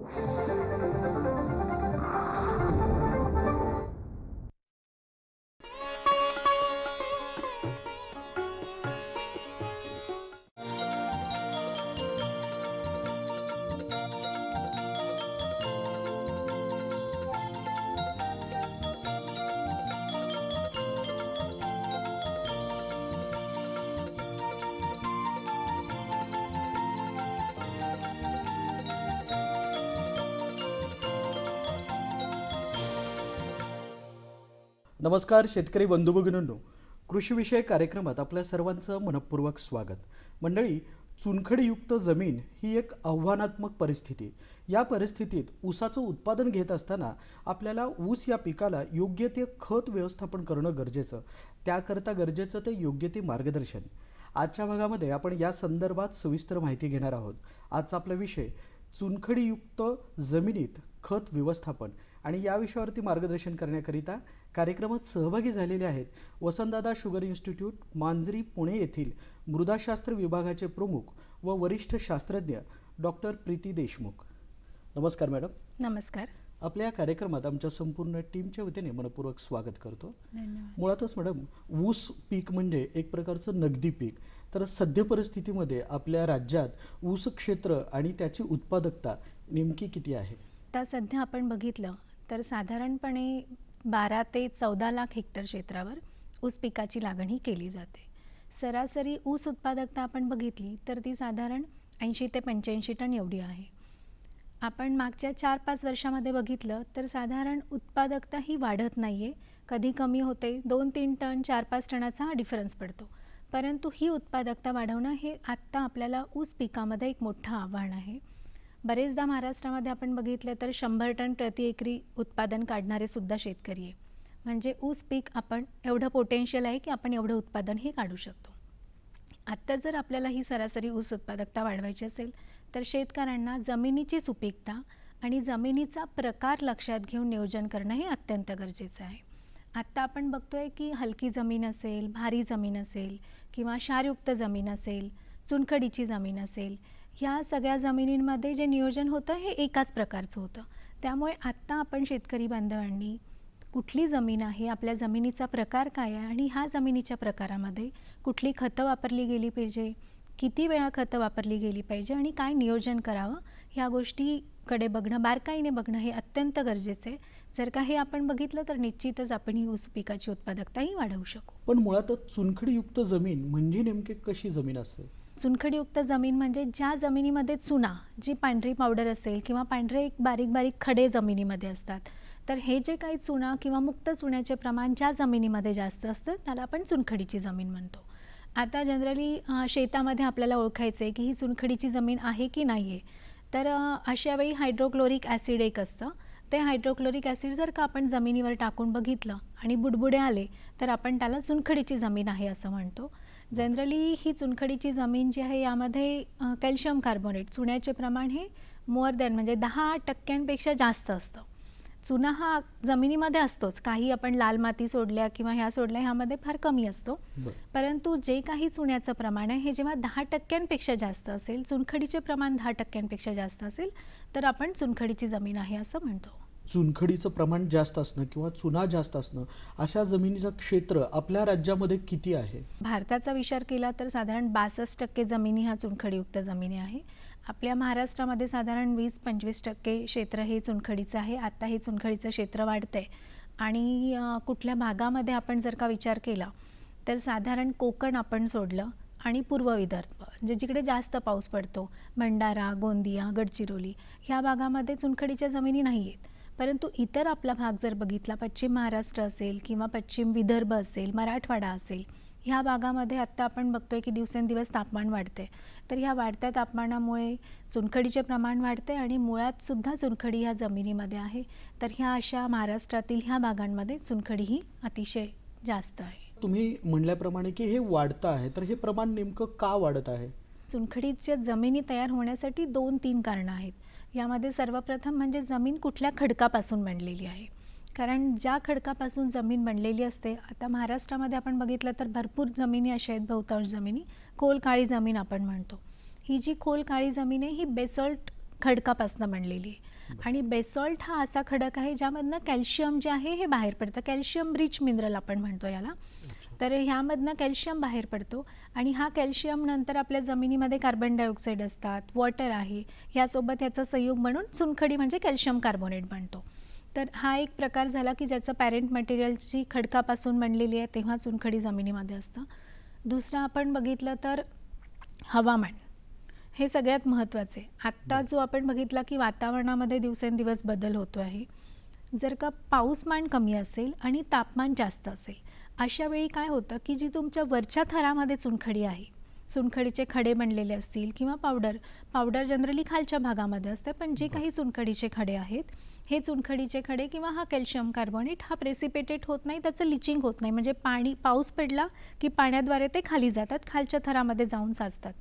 Thank you. नमस्कार शेतकरी बंधू भगिनींनो कृषीविषयक कार्यक्रमात आपल्या सर्वांचं मनपूर्वक स्वागत. मंडळी चुनखडीयुक्त जमीन ही एक आव्हानात्मक परिस्थिती. या परिस्थितीत ऊसाचं उत्पादन घेत असताना आपल्याला ऊस या पिकाला योग्य ते खत व्यवस्थापन करणं गरजेचं. त्याकरता गरजेचं ते योग्य ते मार्गदर्शन. आजच्या भागामध्ये आपण या संदर्भात सविस्तर माहिती घेणार आहोत. आजचा आपला विषय चुनखडीयुक्त जमिनीत खत व्यवस्थापन. आणि या विषयावरती मार्गदर्शन करण्याकरिता कार्यक्रमात सहभागी झालेले आहेत वसंतदादा शुगर इन्स्टिट्यूट मांजरी पुणे येथील मृदाशास्त्र विभागाचे प्रमुख व वरिष्ठ शास्त्रज्ञ डॉक्टर प्रीती देशमुख. नमस्कार मॅडम. नमस्कार. आपल्या या कार्यक्रमात आमच्या संपूर्ण टीमच्या वतीने मनपूर्वक स्वागत करतो. मुळातच मॅडम ऊस पीक म्हणजे एक प्रकारचं नगदी पीक. तर सद्य परिस्थितीमध्ये आपल्या राज्यात ऊस क्षेत्र आणि त्याची उत्पादकता नेमकी किती आहे? आता सध्या आपण बघितलं तर साधारणपणे बारा ते चौदा लाख हेक्टर क्षेत्रावर ऊस पिकाची लागण ही केली जाते. सरासरी ऊस उत्पादकता आपण बघितली तर ती साधारण ऐंशी ते पंच्याऐंशी टन एवढी आहे. आपण मागच्या चार पाच वर्षामध्ये बघितलं तर साधारण उत्पादकता ही वाढत नाही आहे कधी कमी होते दोन तीन टन चार पाच टनाचा हा डिफरन्स पडतो. परंतु ही उत्पादकता वाढवणं हे आत्ता आपल्याला ऊस पिकामध्ये एक मोठं आव्हान आहे. बरेचदा महाराष्ट्रामध्ये आपण बघितलं तर शंभर टन प्रति एकरी उत्पादन काढणारे सुद्धा शेतकरी आहे. म्हणजे ऊस पीक आपण एवढं पोटेन्शियल आहे की आपण एवढं उत्पादन हे काढू शकतो. आत्ता जर आपल्याला ही सरासरी ऊस उत्पादकता वाढवायची असेल तर शेतकऱ्यांना जमिनीची सुपीकता आणि जमिनीचा प्रकार लक्षात घेऊन नियोजन करणं हे अत्यंत गरजेचं आहे. आत्ता आपण बघतोय की हलकी जमीन असेल भारी जमीन असेल किंवा क्षारयुक्त जमीन असेल चुनखडीची जमीन असेल ह्या सगळ्या जमिनींमध्ये जे नियोजन होतं हे एकाच प्रकारचं होतं. त्यामुळे आत्ता आपण शेतकरी बांधवांनी कुठली जमीन आहे आपल्या जमिनीचा प्रकार काय आहे आणि ह्या जमिनीच्या प्रकारामध्ये कुठली खतं वापरली गेली पाहिजे किती वेळा खतं वापरली गेली पाहिजे आणि काय नियोजन करावं ह्या गोष्टीकडे बघणं बारकाईने बघणं हे अत्यंत गरजेचं आहे. जर का हे आपण बघितलं तर निश्चितच आपण ही ऊस पिकाची उत्पादकताही वाढवू शकू. पण मुळातच चुनखडीयुक्त जमीन म्हणजे नेमकी कशी जमीन असते? चुनखडीयुक्त जमीन म्हणजे ज्या जमिनीमध्ये चुना जी पांढरी पावडर असेल किंवा पांढरे एक बारीक बारीक खडे जमिनीमध्ये असतात तर हे जे काही चुना किंवा मुक्त चुन्याचे प्रमाण ज्या जमिनीमध्ये जास्त असतं त्याला आपण चुनखडीची जमीन म्हणतो. आता जनरली शेतामध्ये आपल्याला ओळखायचं आहे की ही चुनखडीची जमीन आहे की नाही आहे तर अशावेळी हायड्रोक्लोरिक ॲसिड एक असतं. ते हायड्रोक्लोरिक ॲसिड जर का आपण जमिनीवर टाकून बघितलं आणि बुडबुडे आले तर आपण त्याला चुनखडीची जमीन आहे असं म्हणतो. जनरली ही चुनखडीची जमीन जी आहे यामध्ये कॅल्शियम कार्बोनेट चुन्याचे प्रमाण हे मोअर दॅन म्हणजे दहा टक्क्यांपेक्षा जास्त असतं. चुना हा जमिनीमध्ये असतोच. काही आपण लाल माती सोडल्या किंवा ह्या सोडल्या ह्यामध्ये फार कमी असतो. परंतु जे काही चुन्याचं प्रमाण आहे हे जेव्हा दहा टक्क्यांपेक्षा जास्त असेल चुनखडीचे प्रमाण दहा टक्क्यांपेक्षा जास्त असेल तर आपण चुनखडीची जमीन आहे असं म्हणतो. चुनखडीचं प्रमाण जास्त असणं किंवा चुना जास्त असणं अशा जमिनीचं क्षेत्र आपल्या राज्यामध्ये किती आहे? भारताचा विचार केला तर साधारण बासष्ट टक्के जमिनी ह्या चुनखडीयुक्त जमिनी आहे. आपल्या महाराष्ट्रामध्ये साधारण वीस पंचवीस टक्के क्षेत्र हे चुनखडीचं आहे. आत्ता हे चुनखडीचं क्षेत्र वाढतंय. आणि कुठल्या भागामध्ये आपण जर का विचार केला तर साधारण कोकण आपण सोडलं आणि पूर्व विदर्भ म्हणजे जिकडे जास्त पाऊस पडतो भंडारा गोंदिया गडचिरोली ह्या भागामध्ये चुनखडीच्या जमिनी नाही आहेत परंतु इतर आपला भाग जर बघितला पश्चिम महाराष्ट्र असेल किंवा पश्चिम विदर्भ असेल मराठवाडा असेल ह्या भागामध्ये आत्ता आपण बघतोय की दिवसेंदिवस तापमान वाढते तर ह्या वाढत्या तापमानामुळे चुनखडीचे प्रमाण वाढते आणि मुळात सुद्धा चुनखडी ह्या जमिनीमध्ये आहे. तर ह्या अशा महाराष्ट्रातील ह्या भागांमध्ये चुनखडी ही अतिशय जास्त आहे. तुम्ही म्हणल्याप्रमाणे की हे वाढतं आहे. तर हे प्रमाण नेमकं का वाढत आहे? चुनखडीच्या जमिनी तयार होण्यासाठी दोन तीन कारणं आहेत. यामध्ये सर्वप्रथम म्हणजे जमीन कुठल्या खडकापासून बनलेली आहे? कारण ज्या खडकापासून जमीन बनलेली असते आता महाराष्ट्रामध्ये आपण बघितलं तर भरपूर जमिनी अशा आहेत बहुतांश जमिनी. खोल काळी जमीन आपण म्हणतो. ही जी खोल काळी जमीन आहे ही बेसॉल्ट खडकापासून बनलेली आहे. आणि बेसॉल्ट हा असा खडक आहे ज्यामधनं कॅल्शियम जे आहे हे बाहेर पडतं. कॅल्शियम रिच मिनरल आपण म्हणतो याला. तर ह्यामधनं कॅल्शियम बाहेर पडतो आणि हा कॅल्शियम नंतर आपल्या जमिनीमध्ये कार्बन डायऑक्साईड असतात वॉटर आहे ह्यासोबत ह्याचा संयोग बनून चुनखडी म्हणजे कॅल्शियम कार्बोनेट बनतो. तर हा एक प्रकार झाला की ज्याचं पॅरेंट मटेरियलची खडकापासून बनलेली आहे तेव्हा चुनखडी जमिनीमध्ये असतं. दुसरं आपण बघितलं तर हवामान. हे सगळ्यात महत्त्वाचे. आत्ता जो आपण बघितला की वातावरणामध्ये दिवसेंदिवस बदल होतो आहे. जर का पाऊसमान कमी असेल आणि तापमान जास्त असेल अशा वेळी काय होतं की जी तुमच्या वरच्या थरामध्ये चुनखडी आहे चुनखडीचे खडे बनलेले असतील किंवा पावडर पावडर जनरली खालच्या भागामध्ये असते पण जे काही चुनखडीचे खडे आहेत हे चुनखडीचे खडे किंवा हा कॅल्शियम कार्बोनेट हा प्रेसिपेटेट होत नाही त्याचं लिचिंग होत नाही म्हणजे पाणी पाऊस पडला की पाण्याद्वारे ते खाली जातात खालच्या थरामध्ये जाऊन साचतात.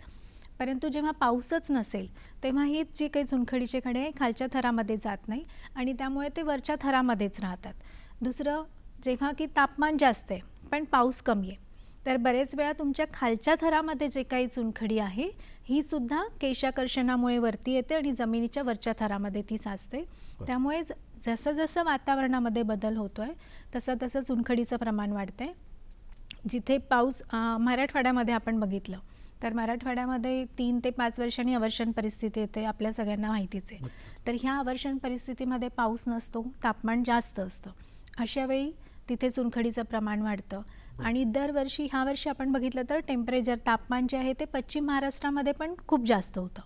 परंतु जेव्हा पाऊसच नसेल तेव्हा ही जी काही चुनखडीचे खडे आहे खालच्या थरामध्ये जात नाही आणि त्यामुळे ते वरच्या थरामध्येच राहतात. दुसरं जेव्हा की तापमान जास्त आहे पण पाऊस कमी आहे. तर बरेच वेळा तुमच्या खालच्या थरामध्ये जे काही चुनखडी आहे ही सुद्धा केशाकर्षणामुळे वरती येते आणि जमिनीच्या वरच्या थरामध्ये ती साचते. त्यामुळे जसं जसं वातावरणामध्ये बदल होतो आहे तसं तसं चुनखडीचं प्रमाण वाढतंय. जिथे पाऊस मराठवाड्यामध्ये आपण बघितलं तर मराठवाड्यामध्ये तीन ते पाच वर्षांनी अवर्षण परिस्थिती येते आपल्या सगळ्यांना माहितीच आहे. तर ह्या अवर्षण परिस्थितीमध्ये पाऊस नसतो तापमान जास्त असतं. अशा वेळी तिथे चुनखडीचं प्रमाण वाढतं. आणि दरवर्षी ह्या वर्षी आपण बघितलं तर टेम्परेचर तापमान जे आहे ते पश्चिम महाराष्ट्रामध्ये पण खूप जास्त होतं.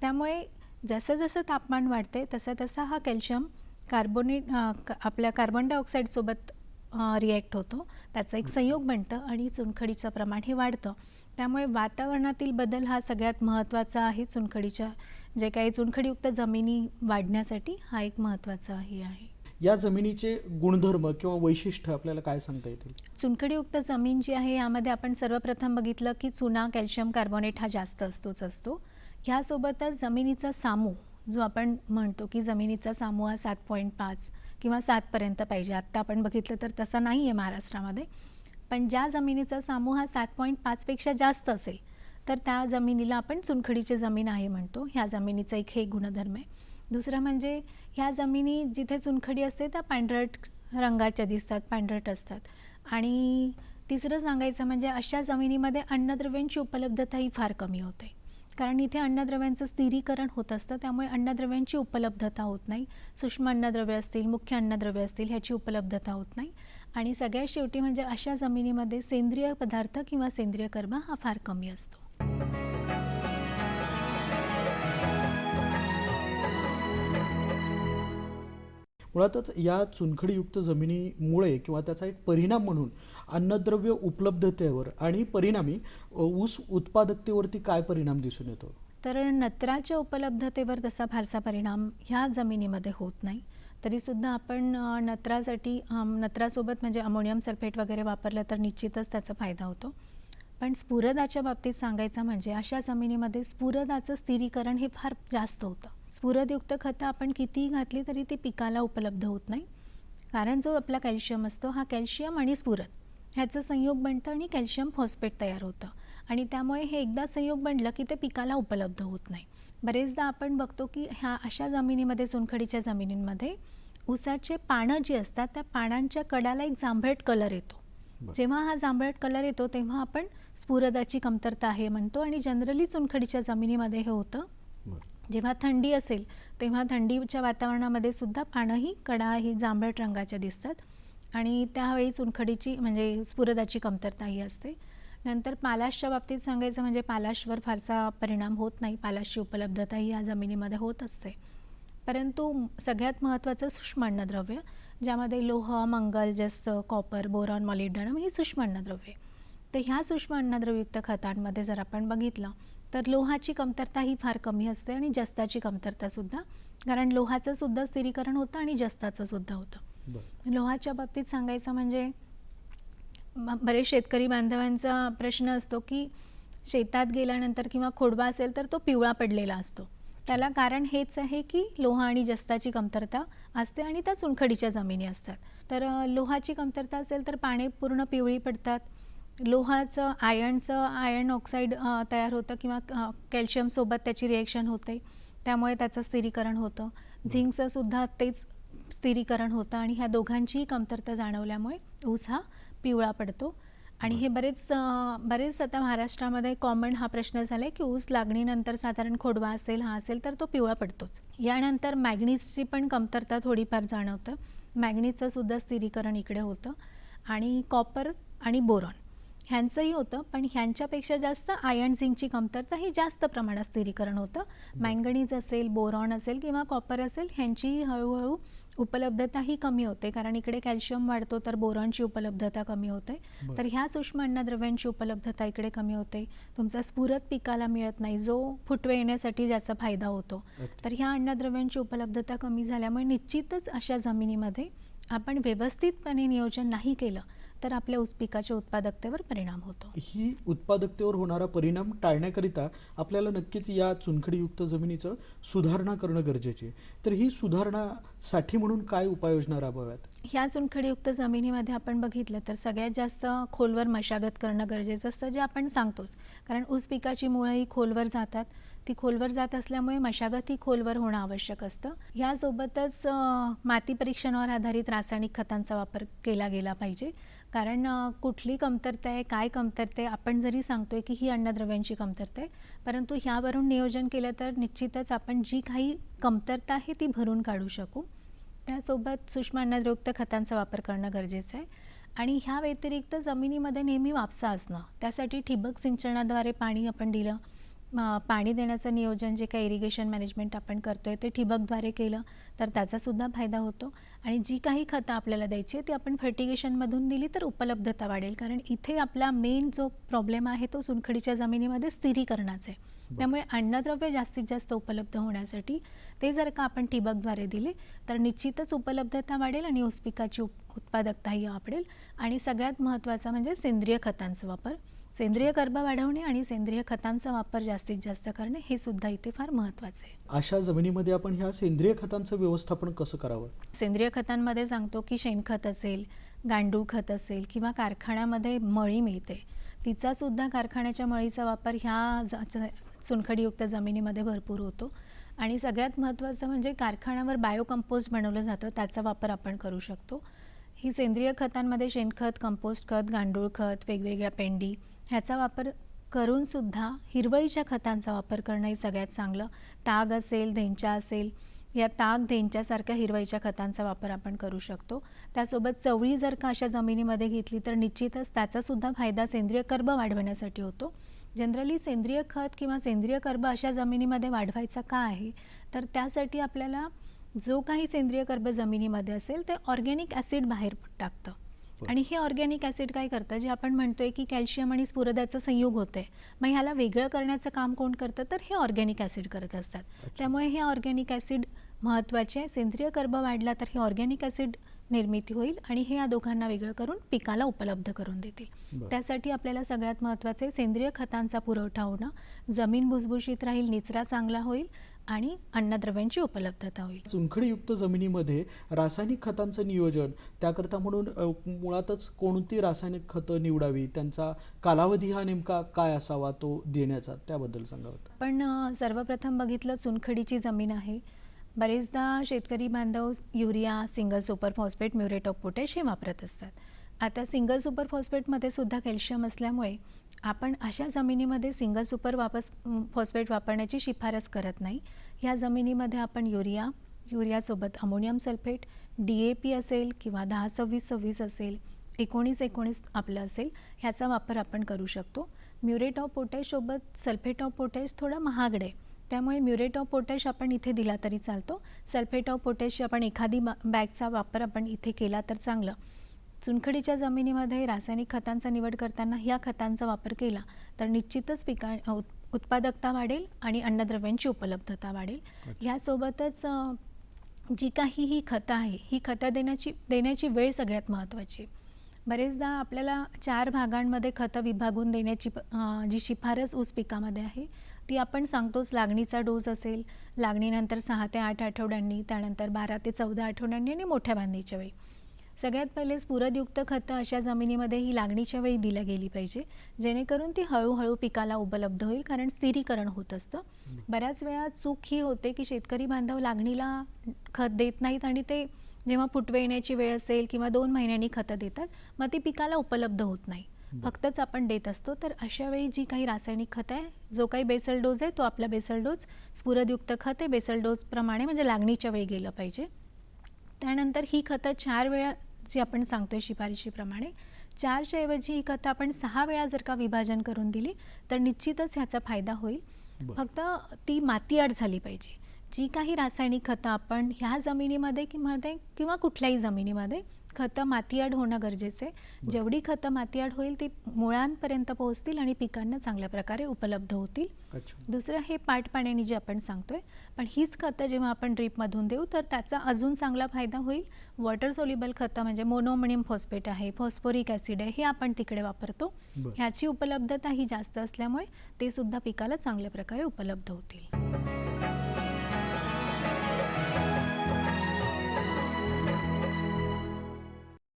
त्यामुळे जसं जसं तापमान वाढते तसं तसा हा कॅल्शियम कार्बोनेट आपल्या कार्बन डायऑक्साईडसोबत रिॲक्ट होतो. त्याचं एक संयोग बनतं आणि चुनखडीचं प्रमाण हे वाढतं. त्यामुळे वातावरणातील बदल हा सगळ्यात महत्त्वाचा आहे. चुनखडीच्या जे काही चुनखडीयुक्त जमिनी वाढण्यासाठी हा एक महत्त्वाचा हे आहे. या जमिनीचे गुणधर्म किंवा वैशिष्ट्य आपल्याला काय सांगता येतील? चुनखडीयुक्त जमीन जी आहे यामध्ये आपण सर्वप्रथम बघितलं की चुना कॅल्शियम कार्बोनेट हा जास्त असतोच असतो. ह्यासोबतच जमिनीचा सामू जो आपण म्हणतो की जमिनीचा सामू हा सात पॉईंट पाच किंवा सातपर्यंत पाहिजे. आत्ता आपण बघितलं तर तसा नाही आहे महाराष्ट्रामध्ये. पण ज्या जमिनीचा सामू हा सात पॉईंट पाचपेक्षा जास्त असेल तर त्या जमिनीला आपण चुनखडीची जमीन आहे म्हणतो. ह्या जमिनीचा एक हे गुणधर्म आहे. दुसरं म्हणजे ह्या जमिनी जिथे चुनखडी असते त्या पांढरट रंगाच्या दिसतात पांढरट असतात. आणि तिसरं सांगायचं म्हणजे अशा जमिनीमध्ये अन्नद्रव्यांची उपलब्धता ही फार कमी होते. कारण इथे अन्नद्रव्यांचं स्थिरीकरण होत असतं त्यामुळे अन्नद्रव्यांची उपलब्धता होत नाही. सूक्ष्म अन्नद्रव्य असतील मुख्य अन्नद्रव्य असतील ह्याची उपलब्धता होत नाही. आणि सगळ्यात शेवटी म्हणजे अशा जमिनीमध्ये सेंद्रिय पदार्थ किंवा सेंद्रिय कर्म हा फार कमी असतो. मुळातच या चुनखडीयुक्त जमिनीमुळे किंवा त्याचा एक परिणाम म्हणून अन्नद्रव्य उपलब्धतेवर आणि परिणामी ऊस उत्पादकतेवरती काय परिणाम दिसून येतो? तर नत्राच्या उपलब्धतेवर तसा फारसा परिणाम ह्या जमिनीमध्ये होत नाही. तरीसुद्धा आपण नत्रासाठी नत्रासोबत म्हणजे अमोनियम सल्फेट वगैरे वापरलं तर निश्चितच त्याचा फायदा होतो. पण स्फुरदाच्या बाबतीत सांगायचं म्हणजे अशा जमिनीमध्ये स्फुरदाचं स्थिरीकरण हे फार जास्त होतं. स्फुरदयुक्त खतं आपण कितीही घातली तरी ती पिकाला उपलब्ध होत नाही. कारण जो आपला कॅल्शियम असतो हा कॅल्शियम आणि स्फुरद ह्याचं संयोग बनतं आणि कॅल्शियम फॉस्फेट तयार होतं. आणि त्यामुळे हे एकदा संयोग बनलं की ते पिकाला उपलब्ध होत नाही. बरेचदा आपण बघतो की ह्या अशा जमिनीमध्ये चुनखडीच्या जमिनींमध्ये ऊसाचे पानं जी असतात त्या पानांच्या कडाला एक जांभळट कलर येतो. जेव्हा हा जांभळट कलर येतो तेव्हा आपण स्फुरदाची कमतरता आहे म्हणतो आणि जनरली चुनखडीच्या जमिनीमध्ये हे होतं. जेव्हा थंडी असेल तेव्हा थंडीच्या वातावरणामध्ये सुद्धा पानंही कडा ही जांभळट रंगाच्या दिसतात. आणि त्यावेळी चुनखडीची म्हणजे स्फुरदाची कमतरताही असते. नंतर पालाशच्या बाबतीत सांगायचं म्हणजे पालाशवर फारसा परिणाम होत नाही. पालाशची उपलब्धता ही या जमिनीमध्ये होत असते. परंतु सगळ्यात महत्त्वाचं सूक्ष्म अन्नद्रव्य ज्यामध्ये लोह मंगल जस्त कॉपर बोरॉन मॉलिब्डेनम ही सूक्ष्म अन्नद्रव्ये तर ह्या सूक्ष्म अन्नद्रवयुक्त खतांमध्ये जर आपण बघितलं तर लोहाची कमतरता ही फार कमी असते आणि जस्ताची कमतरतासुद्धा कारण लोहाचं सुद्धा स्थिरीकरण होतं आणि जस्ताचं सुद्धा होतं. लोहाच्या बाबतीत सांगायचं म्हणजे बरेच शेतकरी बांधवांचा प्रश्न असतो की शेतात गेल्यानंतर किंवा खोडवा असेल तर तो पिवळा पडलेला असतो. त्याला कारण हेच आहे की लोहा आणि जस्ताची कमतरता असते आणि त्या चुनखडीच्या जमिनी असतात. तर लोहाची कमतरता असेल तर पाने पूर्ण पिवळी पडतात. लोहाचं आयर्नचं आयर्न ऑक्साईड तयार होतं किंवा कॅल्शियमसोबत त्याची रिएक्शन होते. त्यामुळे त्याचं स्थिरीकरण होतं. झिंकचं सुद्धा तेच स्थिरीकरण होतं आणि ह्या दोघांचीही कमतरता जाणवल्यामुळे ऊस हा पिवळा पडतो. आणि हे बरेच बरेच आता महाराष्ट्रामध्ये कॉमन हा प्रश्न झाला आहे की ऊस लागणीनंतर साधारण खोडवा असेल हा असेल तर तो पिवळा पडतोच. यानंतर मॅग्नीजची पण कमतरता थोडीफार जाणवतं. मॅग्नीजचं सुद्धा स्थिरीकरण इकडे होतं. आणि कॉपर आणि बोरॉन ह्यांचंही होतं पण ह्यांच्यापेक्षा जास्त आयर्न झिंकची कमतरता ही जास्त प्रमाणात स्थिरीकरण होतं. मँगनीज असेल बोरॉन असेल किंवा कॉपर असेल ह्यांची हळूहळू उपलब्धता ही कमी होते. कारण इकडे कॅल्शियम वाढतो तर बोरॉनची उपलब्धता कमी होते. तर ह्या सूक्ष्म अन्नद्रव्यांची उपलब्धता इकडे कमी होते. तुमचा स्फुरत पिकाला मिळत नाही जो फुटवे येण्यासाठी ज्याचा फायदा होतो. तर ह्या अन्नद्रव्यांची उपलब्धता कमी झाल्यामुळे निश्चितच अशा जमिनीमध्ये आपण व्यवस्थितपणे नियोजन नाही केलं. तर आपल्या ऊस पिकाच्या उत्पादकतेवर परिणाम होतो. ही उत्पादकतेवर होणारा परिणाम टाळण्याकरिता आपल्याला नक्कीच या चुनखडीयुक्त जमिनीचं सुधारणा करणं गरजेचे आहे. तर ही सुधारणासाठी म्हणून काय उपाययोजना राबव्यात ह्या चुनखडीयुक्त जमिनीमध्ये आपण बघितलं तर सगळ्यात जास्त खोलवर मशागत करणं गरजेचं असतं जे आपण सांगतोच. कारण ऊस पिकाची मुळं ही खोलवर जातात. ती खोलवर जात असल्यामुळे मशागत ही खोलवर होणं आवश्यक असतं. यासोबतच अं, माती परीक्षणावर आधारित रासायनिक खतांचा वापर केला गेला पाहिजे. कारण कुठली कमतरता आहे काय कमतरता आहे आपण जरी सांगतोय की ही अन्नद्रव्यांची कमतरता आहे परंतु ह्यावरून नियोजन केलं तर निश्चितच आपण जी काही कमतरता आहे ती भरून काढू शकू. त्यासोबत सूक्ष्म अन्नद्रयुक्त खतांचा वापर करणं गरजेचं आहे. आणि ह्या व्यतिरिक्त जमिनीमध्ये नेहमी वापसा असणं त्यासाठी ठिबक सिंचनाद्वारे पाणी आपण दिलं पाणी देण्याचं नियोजन जे काही इरिगेशन मॅनेजमेंट आपण करतो आहे ते ठिबकद्वारे केलं तर त्याचासुद्धा फायदा होतो. आणि जी काही खतं आपल्याला द्यायची आहे ती आपण फर्टिगेशनमधून दिली तर उपलब्धता वाढेल. कारण इथे आपला मेन जो प्रॉब्लेम आहे तो चुनखडीच्या जमिनीमध्ये स्थिरीकरणाचा आहे. त्यामुळे अन्नद्रव्य जास्तीत जास्त उपलब्ध होण्यासाठी ते जर का आपण ठिबकद्वारे दिले तर निश्चितच उपलब्धता वाढेल आणि ऊस पिकाची उप उत्पादकताही वाढेल. आणि सगळ्यात महत्त्वाचा म्हणजे सेंद्रिय खतांचा वापर. सेंद्रिय कर्ब वाढवणे आणि सेंद्रिय खतांचा वापर जास्तीत जास्त करणे हे सुद्धा इथे फार महत्त्वाचे आहे. अशा जमिनीमध्ये आपण ह्या सेंद्रिय खतांचं व्यवस्थापन कसं करावं? सेंद्रिय खतांमध्ये सांगतो की शेणखत असेल गांडूळ खत असेल किंवा कारखान्यामध्ये मळी मिळते तिचा सुद्धा कारखान्याच्या मळीचा वापर ह्या चुनखडीयुक्त जमिनीमध्ये भरपूर होतो. आणि सगळ्यात महत्त्वाचं म्हणजे कारखान्यावर बायोकंपोस्ट बनवलं जातं त्याचा वापर आपण करू शकतो. ही सेंद्रिय खतांमध्ये शेणखत कंपोस्ट खत गांडूळ खत वेगवेगळ्या पेंडी ह्याचा वापर करूनसुद्धा हिरवळीच्या खतांचा वापर करणं हे सगळ्यात चांगलं. ताग असेल धेंचा असेल या ताग धेंच्यासारख्या हिरवळीच्या खतांचा वापर आपण करू शकतो. त्यासोबत चवळी जर का अशा जमिनीमध्ये घेतली तर निश्चितच त्याचासुद्धा फायदा सेंद्रिय कर्ब वाढवण्यासाठी होतो. जनरली सेंद्रिय खत किंवा सेंद्रिय कर्ब अशा जमिनीमध्ये वाढवायचा का आहे? तर त्यासाठी आपल्याला जो काही सेंद्रिय कर्ब जमिनीमध्ये असेल ते ऑर्गॅनिक ॲसिड बाहेर टाकतं. आणि हे ऑर्गॅनिक ॲसिड काय करतं? जे आपण म्हणतोय की कॅल्शियम आणि स्फुरदाचं संयोग होते मग ह्याला वेगळं करण्याचं काम कोण करतं? तर हे ऑर्गॅनिक ॲसिड करत असतात. त्यामुळे हे ऑर्गॅनिक ॲसिड महत्त्वाचे आहे. सेंद्रिय कर्ब वाढला तर हे ऑर्गॅनिक ॲसिड निर्मिती होईल आणि हे या दोघांना वेगळं करून पिकाला उपलब्ध करून देतील. त्यासाठी आपल्याला सगळ्यात महत्त्वाचे सेंद्रिय खतांचा पुरवठा होणं जमीन भुसभुशीत राहील निचरा चांगला होईल आणि अन्नद्रव्यांची उपलब्धता होईल. चुनखडीयुक्त जमिनीमध्ये रासायनिक खतांचं नियोजन त्याकरता म्हणून मुळातच कोणती रासायनिक खतं निवडावी त्यांचा कालावधी हा नेमका काय असावा तो देण्याचा त्याबद्दल सांगावं पण सर्वप्रथम बघितलं चुनखडीची जमीन आहे बरेचदा शेतकरी बांधव urea single super phosphate muriate of potash हे वापरत असतात. आता सिंगल सुपर फॉस्फेटमध्ये सुद्धा कॅल्शियम असल्यामुळे आपण अशा जमिनीमध्ये सिंगल सुपर वापस फॉस्फेट वापरण्याची शिफारस करत नाही. ह्या जमिनीमध्ये आपण युरिया युरियासोबत ammonium sulphate D A P असेल किंवा दहा सव्वीस सव्वीस असेल एकोणीस एकोणीस आपलं असेल ह्याचा वापर आपण करू शकतो. म्युरेट ऑफ पोटॅशसोबत सल्फेट ऑफ पोटॅश थोडं महागडे. आहे त्यामुळे म्युरेट ऑफ पोटॅश आपण इथे दिला तरी चालतो. सल्फेट ऑफ पोटॅशची आपण एखादी बॅगचा वापर आपण इथे केला तर चांगलं. चुनखडीच्या जमिनीमध्ये रासायनिक खतांचा निवड करताना ह्या खतांचा वापर केला तर निश्चितच पिका उत- उत्पादकता वाढेल आणि अन्नद्रव्यांची उपलब्धता वाढेल. ह्यासोबतच जी काही ही खतं आहे ही खतं देण्याची देण्याची वेळ सगळ्यात महत्त्वाची आहे. बरेचदा आपल्याला चार भागांमध्ये खतं विभागून देण्याची जी शिफारस ऊस पिकामध्ये आहे ती आपण सांगतोच लागणीचा डोस असेल लागणीनंतर सहा ते आठ आठवड्यांनी त्यानंतर बारा ते चौदा आठवड्यांनी आणि मोठ्या बांधणीच्या वेळी. सगळ्यात पहिले स्फुरदयुक्त खतं अशा जमिनीमध्ये ही लागणीच्या वेळी दिलं गेली पाहिजे जेणेकरून ती हळूहळू पिकाला उपलब्ध होईल कारण स्थिरीकरण होत असतं. बऱ्याच वेळा चूक ही होते की शेतकरी बांधव लागणीला खत देत नाहीत आणि ते जेव्हा फुटवे येण्याची वेळ असेल किंवा दोन महिन्यांनी खतं देतात मग ती पिकाला उपलब्ध होत नाही. फक्तच आपण देत असतो तर अशा वेळी जी काही रासायनिक खत आहे जो काही बेसल डोस आहे तो आपला बेसल डोस स्फुरदयुक्त खत आहे बेसल डोसप्रमाणे म्हणजे लागणीच्या वेळी गेलं पाहिजे. त्यानंतर ही खतं चार वेळा जी आपण सांगतोय शिफारशीप्रमाणे चारच्या ऐवजी ही खतं आपण सहा वेळा जर का विभाजन करून दिली तर निश्चितच ह्याचा फायदा होईल. फक्त ती मातीआड झाली पाहिजे. जी काही रासायनिक खतं आपण ह्या जमिनीमध्ये किंवा किंवा कुठल्याही जमिनीमध्ये खतं मातीआड होणं गरजेचं आहे. जेवढी खतं मातीआड होईल ती मुळांपर्यंत पोहोचतील आणि पिकांना चांगल्या प्रकारे उपलब्ध होतील. दुसरं हे पाट पाण्याने जे आपण सांगतोय पण हीच खतं जेव्हा आपण ड्रीपमधून देऊ तर त्याचा अजून चांगला फायदा होईल. वॉटर सोल्युबल खतं म्हणजे मोनोमोनियम फॉस्फेट आहे फॉस्फोरिक ॲसिड आहे हे आपण तिकडे वापरतो. ह्याची उपलब्धता ही जास्त असल्यामुळे ते सुद्धा पिकाला चांगल्या प्रकारे उपलब्ध होतील.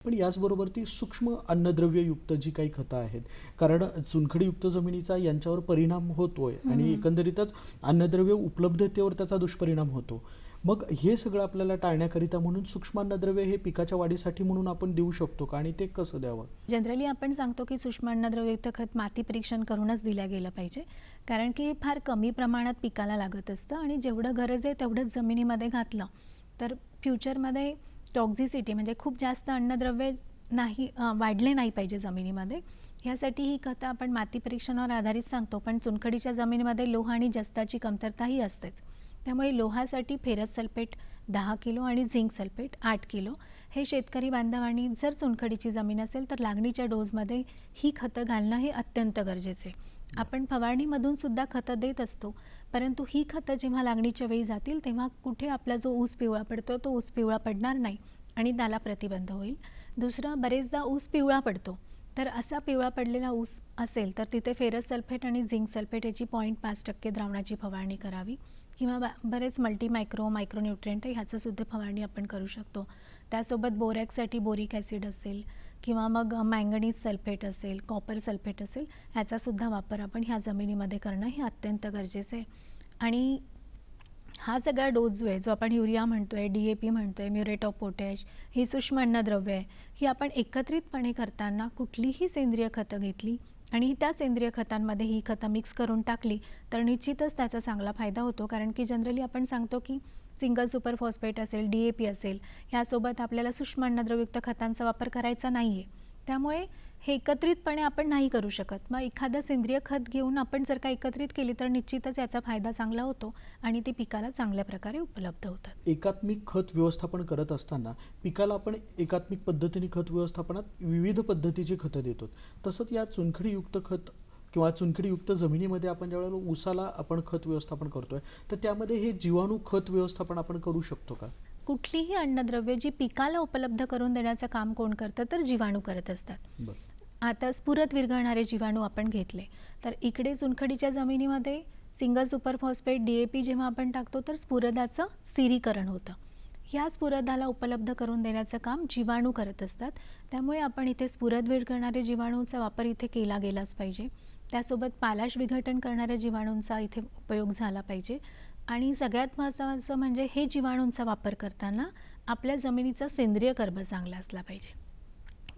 पण याचबरोबर ती सूक्ष्म अन्नद्रव्ययुक्त जी काही खतं आहेत कारण चुनखडीयुक्त जमिनीचा यांच्यावर परिणाम होतोय आणि एकंदरीतच अन्नद्रव्य उपलब्धतेवर त्याचा दुष्परिणाम होतो. मग हे सगळं आपल्याला टाळण्याकरिता म्हणून सूक्ष्म अन्नद्रव्य हे पिकाच्या वाढीसाठी म्हणून आपण देऊ शकतो का आणि ते कसं द्यावं? जनरली आपण सांगतो की सूक्ष्म अन्नद्रव्ययुक्त खत माती परीक्षण करूनच दिल्या गेलं पाहिजे. कारण की फार कमी प्रमाणात पिकाला लागत असतं आणि जेवढं गरज आहे तेवढंच जमिनीमध्ये घातलं तर फ्युचरमध्ये टॉक्झिसिटी म्हणजे खूप जास्त अन्नद्रव्य नाही वाढले नाही पाहिजे जमिनीमध्ये. ह्यासाठी ही खतं आपण माती परीक्षणावर आधारित सांगतो पण चुनखडीच्या जमिनीमध्ये लोह आणि जस्ताची कमतरताही असतेच. त्यामुळे लोहासाठी फेरस सल्फेट दहा किलो आणि झिंक सल्फेट आठ किलो. हे शेतकरी बांधवांनी जर चुनखडीची जमीन असेल तर लागणीच्या डोजमध्ये ही खतं घालणं हे अत्यंत गरजेचे. आहे आपण फवारणीमधून सुद्धा खतं देत असतो. परंतु ही खतं जेव्हा लागणीच्या वेळी जातील तेव्हा कुठे आपला जो ऊस पिवळा पडतो तो ऊस पिवळा पडणार नाही आणि त्याला प्रतिबंध होईल. दुसरं बरेचदा ऊस पिवळा पडतो. तर असा पिवळा पडलेला ऊस असेल तर तिथे फेरस सल्फेट आणि झिंक सल्फेट याची पॉईंट पाच टक्के द्रावणाची फवारणी करावी. किंवा बरेच मल्टी मायक्रो मायक्रोन्युट्रियंट ह्याचंसुद्धा फवारणी आपण करू शकतो. त्यासोबत बोरॅक्ससाठी बोरिक ॲसिड असेल किंवा मग मँगनीज सल्फेट असेल कॉपर सल्फेट असेल ह्याचासुद्धा वापर आपण ह्या जमिनीमध्ये करणं हे अत्यंत गरजेचं आहे. आणि हा सगळा डोस जो आहे जो आपण युरिया म्हणतो आहे डी ए पी म्हणतो आहे म्युरेट ऑफ पोटॅश ही सूक्ष्म अन्नद्रव्य आहे ही आपण एकत्रितपणे करताना कुठलीही सेंद्रिय खतं घेतली आणि त्या सेंद्रिय खतांमध्ये ही खतं मिक्स करून टाकली तर निश्चितच त्याचा चांगला फायदा होतो. कारण की जनरली आपण सांगतो की सिंगल सुपर फॉस्फेट असेल डी ए पी असेल ह्यासोबत आपल्याला सूक्ष्म अन्नद्रवयुक्त खतांचा वापर करायचा नाही आहे त्यामुळे हे एकत्रितपणे आपण नाही करू शकत. मग एखादं सेंद्रिय खत घेऊन आपण जर का एकत्रित केली तर निश्चितच याचा फायदा चांगला होतो आणि ती पिकाला चांगल्या प्रकारे उपलब्ध होतात. एकात्मिक खत व्यवस्थापन करत असताना पिकाला आपण एकात्मिक पद्धतीने खत व्यवस्थापनात विविध पद्धतीची खतं देतो. तसंच या चुनखडीयुक्त खत किंवा चुनखडीयुक्त जमिनीमध्ये आपण ज्यावेळेला ऊसाला आपण खत व्यवस्थापन करतोय तर त्यामध्ये हे जीवाणू खत व्यवस्थापन आपण करू शकतो का? कुठलीही अन्नद्रव्य जी पिकाला उपलब्ध करून देण्याचं काम कोण करतं तर जीवाणू करत असतात. आता स्फुरत विरघळणारे जीवाणू आपण घेतले. तर इकडे चुनखडीच्या जमिनीमध्ये single super phosphate D A P जेव्हा आपण टाकतो तर स्फुरदाचं स्थिरीकरण होतं. ह्या स्फुरदाला उपलब्ध करून देण्याचं काम जीवाणू करत असतात. त्यामुळे आपण इथे स्फुरद विरघळणारे जीवाणूंचा वापर इथे केला गेलाच पाहिजे. त्यासोबत पालाश विघटन करणाऱ्या जीवाणूंचा इथे उपयोग झाला पाहिजे. आणि सगळ्यात महत्त्वाचं म्हणजे हे जीवाणूंचा वापर करताना आपल्या जमिनीचा सेंद्रिय कर्ब चांगला असला पाहिजे.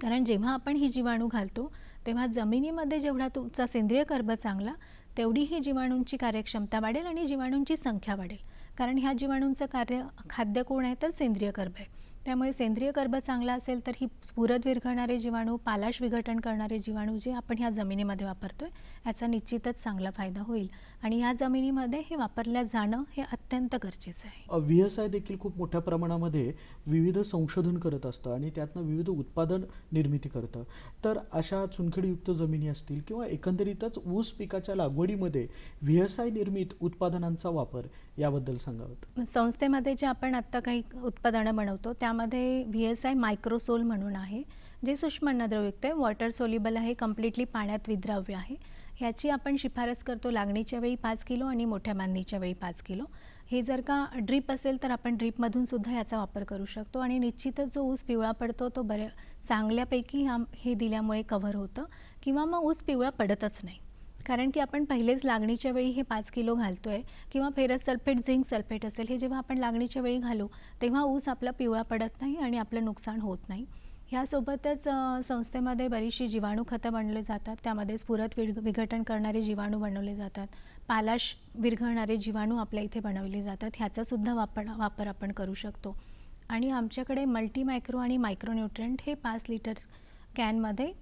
कारण जेव्हा आपण ही जीवाणू घालतो तेव्हा जमिनीमध्ये जेवढा तुमचा सेंद्रिय कर्ब चांगला तेवढी ही जीवाणूंची कार्यक्षमता वाढेल आणि जीवाणूंची संख्या वाढेल. कारण ह्या जीवाणूंचं कार्य खाद्य कोण आहे? तर सेंद्रिय कर्ब आहे. त्यामुळे सेंद्रिय कर्ब चांगला असेल तर ही स्फुरद विरघळणारे जीवाणू पालाश विघटन करणारे जीवाणू जे आपण ह्या जमिनीमध्ये वापरतोय याचा निश्चितच चांगला फायदा होईल. आणि ह्या जमिनीमध्ये हे वापरल्या जाणं हे अत्यंत गरजेचं आहे. व्ही एस आय देखील खूप मोठ्या प्रमाणामध्ये विविध संशोधन करत असतं आणि त्यातनं विविध उत्पादन निर्मिती करतं. तर अशा चुनखडीयुक्त जमिनी असतील किंवा एकंदरीतच ऊस पिकाच्या लागवडीमध्ये व्ही एस आय निर्मित उत्पादनांचा वापर याबद्दल सांगावं. संस्थेमध्ये जे आपण आत्ता काही उत्पादनं बनवतो त्यामध्ये व्ही एस आय मायक्रोसोल म्हणून आहे जे सूक्ष्म अन्नद्रवयुक्त आहे. वॉटर सोल्युबल आहे कम्प्लिटली पाण्यात विद्राव्य आहे. ह्याची आपण शिफारस करतो लागणीच्या वेळी पाच किलो आणि मोठ्या बांधणीच्या वेळी पाच किलो. हे जर का ड्रीप असेल तर आपण ड्रीपमधून सुद्धा याचा वापर करू शकतो आणि निश्चितच जो ऊस पिवळा पडतो तो बऱ्या चांगल्यापैकी हा हे दिल्यामुळे कव्हर होतं किंवा मग ऊस पिवळा पडतच नाही. कारण की आपण पहिलेच लागणीच्या वेळी हे पाच किलो घालतो आहे किंवा फेरस सल्फेट झिंक सल्फेट असेल हे जेव्हा आपण लागणीच्या वेळी घालू तेव्हा ऊस आपला पिवळा पडत नाही आणि आपलं नुकसान होत नाही. ह्यासोबतच संस्थेमध्ये बरीचशी जीवाणू खतं बनवले जातात. त्यामध्ये स्फुरत विघ विघटन करणारे जीवाणू बनवले जातात. पालाश विरघळणारे जीवाणू आपल्या इथे बनवले जातात. ह्याचासुद्धा वापर वापर आपण करू शकतो. आणि आमच्याकडे मल्टी मायक्रो आणि मायक्रोन्यूट्रियंट हे पाच लिटर कॅनमध्ये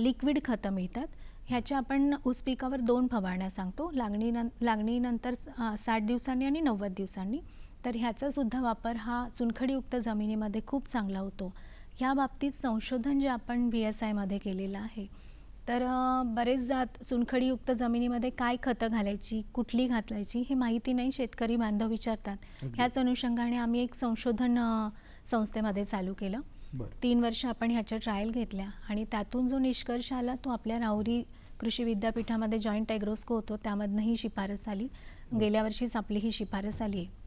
लिक्विड खतं मिळतात. ह्याच्या आपण ऊस पिकावर दोन फवारण्या सांगतो. लागणी नं लागणीनंतर साठ दिवसांनी आणि नव्वद दिवसांनी. तर ह्याचासुद्धा वापर हा चुनखडीयुक्त जमिनीमध्ये खूप चांगला होतो. ह्या बाबतीत संशोधन जे आपण बी एस आयमध्ये केलेलं आहे. तर बरेच जात चुनखडीयुक्त जमिनीमध्ये काय खतं घालायची कुठली घालायची हे माहिती नाही शेतकरी बांधव विचारतात. ह्याच अनुषंगाने आम्ही एक संशोधन संस्थेमध्ये चालू केलं. तीन वर्ष आपण ह्याच्या ट्रायल घेतल्या आणि त्यातून जो निष्कर्ष आला तो आपल्या राहुरी कृषी विद्यापीठामध्ये जॉईंट ॲग्रोस्को होतो. त्यामधनं ही शिफारस आली. गेल्या वर्षीच आपली ही शिफारस आली आहे.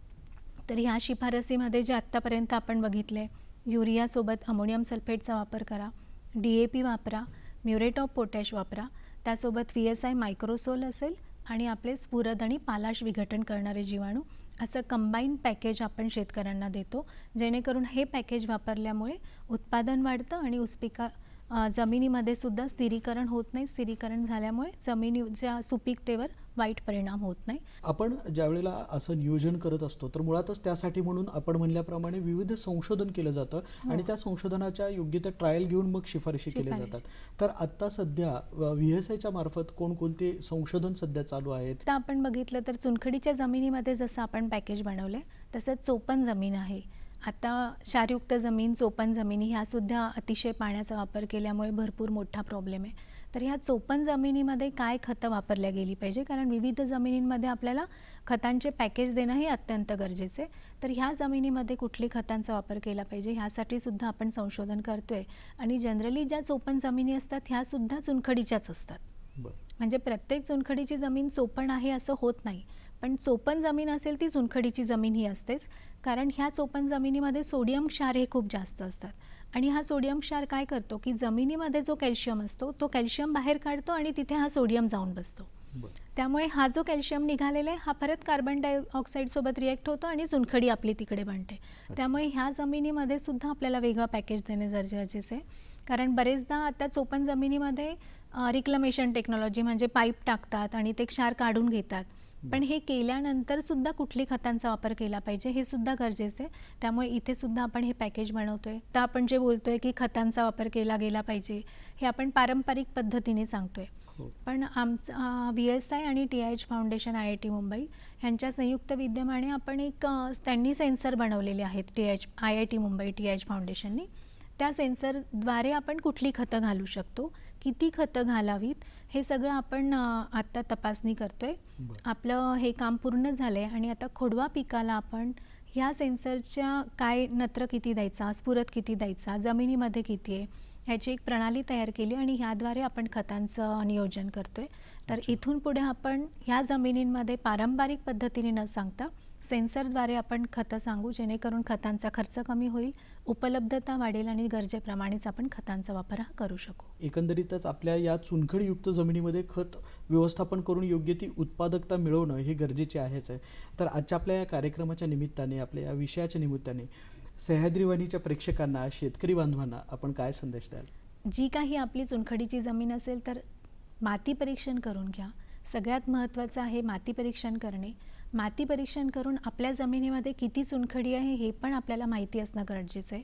तर ह्या शिफारसीमध्ये जे आत्तापर्यंत आपण बघितले युरियासोबत अमोनियम सल्फेटचा वापर करा डी ए पी वापरा म्युरेट ऑफ पोटॅश वापरा त्यासोबत व्ही एस आय मायक्रोसोल असेल आणि आपले स्फुरद आणि पालाश विघटन करणारे जीवाणू. असं कंबाईन पॅकेज आपण शेतकऱ्यांना देतो. जेणेकरून हे पॅकेज वापरल्यामुळे उत्पादन वाढतं आणि ऊसपिका जमिनीमध्ये सुद्धा स्थिरीकरण होत नाही. स्थिरीकरण झाल्यामुळे जमिनीच्या सुपीकतेवर वाईट परिणाम होत नाही. आपण ज्यावेळेला असं नियोजन करत असतो तर मुळातच त्यासाठी म्हणून आपण म्हणल्याप्रमाणे विविध संशोधन केलं जातं आणि त्या संशोधनाच्या योग्य त्या ट्रायल घेऊन मग शिफारशी केल्या. जातात. तर आत्ता सध्या व्ही एस आयच्या मार्फत कोणकोणते संशोधन सध्या चालू आहेत? आता आपण बघितलं तर चुनखडीच्या जमिनीमध्ये जसं आपण पॅकेज बनवलं आहे तसंच चोपन जमीन आहे. आता क्षारयुक्त जमीन चोपन जमिनी ह्यासुद्धा अतिशय पाण्याचा वापर केल्यामुळे भरपूर मोठा प्रॉब्लेम आहे. तर ह्या चोपन जमिनीमध्ये काय खतं वापरल्या गेली पाहिजे? कारण विविध जमिनींमध्ये आपल्याला खतांचे पॅकेज देणं हे अत्यंत गरजेचे तर ह्या जमिनीमध्ये कुठली खतांचा वापर केला पाहिजे? ह्यासाठी सुद्धा आपण संशोधन करतोय. आणि जनरली ज्या चोपन जमिनी असतात ह्यासुद्धा चुनखडीच्याच असतात. म्हणजे प्रत्येक चुनखडीची जमीन चोपण आहे असं होत नाही. पण चोपन जमीन असेल ती चुनखडीची जमीन ही असतेच. कारण ह्या चोपन जमिनीमध्ये सोडियम क्षार हे खूप जास्त असतात. आणि हा सोडियम क्षार काय करतो की जमिनीमध्ये जो कॅल्शियम असतो तो कॅल्शियम बाहेर काढतो आणि तिथे हा सोडियम जाऊन बसतो. त्यामुळे हा जो कॅल्शियम निघालेला आहे हा परत कार्बन डायऑक्साईडसोबत रिॲक्ट होतो आणि चुनखडी आपली तिकडे बनते. त्यामुळे ह्या जमिनीमध्ये सुद्धा आपल्याला वेगळं पॅकेज देणे गरजेचे आहे. कारण बरेचदा आता चोपन जमिनीमध्ये रिक्लमेशन टेक्नॉलॉजी म्हणजे पाईप टाकतात आणि ते क्षार काढून घेतात. पण हे केल्यानंतर सुद्धा कुठली खतांचा वापर केला पाहिजे हे सुद्धा गरजेचं आहे. त्यामुळे इथे सुद्धा आपण हे पॅकेज बनवतोय. तर आपण जे बोलतोय की खतांचा वापर केला गेला पाहिजे हे आपण पारंपरिक पद्धतीने सांगतोय. हो. पण आमचं व्ही एस आय आणि T I H foundation I I T Mumbai ह्यांच्या संयुक्त विद्यमाने आपण एक त्यांनी सेन्सर बनवलेले आहेत T H I I T Mumbai T I H फाउंडेशननी त्या सेन्सरद्वारे आपण कुठली खतं घालू शकतो? किती खतं घालावीत हे सगळं आपण आत्ता तपासणी करतोय. आपलं हे काम पूर्ण झालं आहे आणि आता खोडवा पिकाला आपण ह्या सेन्सरच्या काय नत्र किती द्यायचा स्फुरत किती द्यायचा जमिनीमध्ये किती आहे ह्याची एक प्रणाली तयार केली आणि ह्याद्वारे आपण खतांचं नियोजन करतोय तर. इथून पुढे आपण ह्या जमिनींमध्ये पारंपरिक पद्धतीने न सांगता सेन्सरद्वारे आपण खतं सांगू जेणेकरून खतांचा खर्च कमी होईल उपलब्धता वाढेल आणि गरजेप्रमाणेच आपण खतांचा वापर हा करू शकू. एकंदरीतच आपल्या या चुनखडयुक्त जमिनीमध्ये खत व्यवस्थापन करून योग्य ती उत्पादकता मिळवणं हे गरजेचे आहेच आहे. तर आजच्या आपल्या या कार्यक्रमाच्या निमित्ताने आपल्या या विषयाच्या निमित्ताने सह्याद्रीवाणीच्या प्रेक्षकांना शेतकरी बांधवांना आपण काय संदेश द्याल? जी काही आपली चुनखडीची जमीन असेल तर माती परीक्षण करून घ्या. सगळ्यात महत्त्वाचं आहे माती परीक्षण करणे. माती परीक्षण करून आपल्या जमिनीमध्ये किती चुनखडी आहे हे पण आपल्याला माहिती असणं गरजेचं आहे.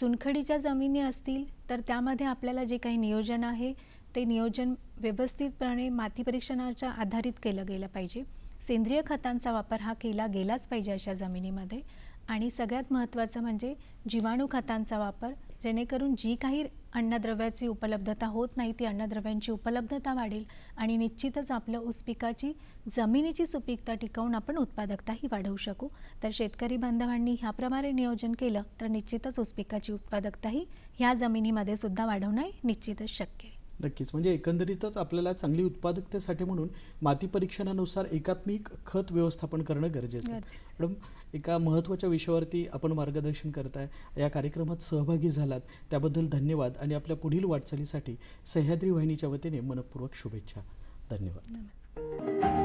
चुनखडीच्या जमिनी असतील तर त्यामध्ये आपल्याला जे काही नियोजन आहे ते नियोजन व्यवस्थितपणे माती परीक्षणाच्या आधारित केलं गेलं पाहिजे. सेंद्रिय खतांचा वापर हा केला गेलाच पाहिजे अशा जमिनीमध्ये. आणि सगळ्यात महत्त्वाचं म्हणजे जीवाणू खतांचा वापर जेणेकरून जी काही अन्नद्रव्याची उपलब्धता होत नाही ती अन्नद्रव्यांची उपलब्धता वाढेल आणि निश्चितच आपलं ऊस पिकाची जमिनीची सुपीकता टिकवून आपण उत्पादकताही वाढवू शकू. तर शेतकरी बांधवांनी ह्याप्रमाणे नियोजन केलं तर निश्चितच ऊस पिकाची उत्पादकताही ह्या जमिनीमध्ये सुद्धा वाढवणं निश्चितच शक्य आहे. नक्कीच. म्हणजे एकंदरीतच आपल्याला चांगली उत्पादकतेसाठी म्हणून माती परीक्षणानुसार एकात्मिक खत व्यवस्थापन करणं गरजेचं आहे. मॅडम एका महत्त्वाच्या विषयावरती आपण मार्गदर्शन करताय. या कार्यक्रमात सहभागी झालात. त्याबद्दल धन्यवाद आणि आपल्या पुढील वाटचालीसाठी सह्याद्री वाहिनीच्या वतीने मनपूर्वक शुभेच्छा. धन्यवाद. नमस्कार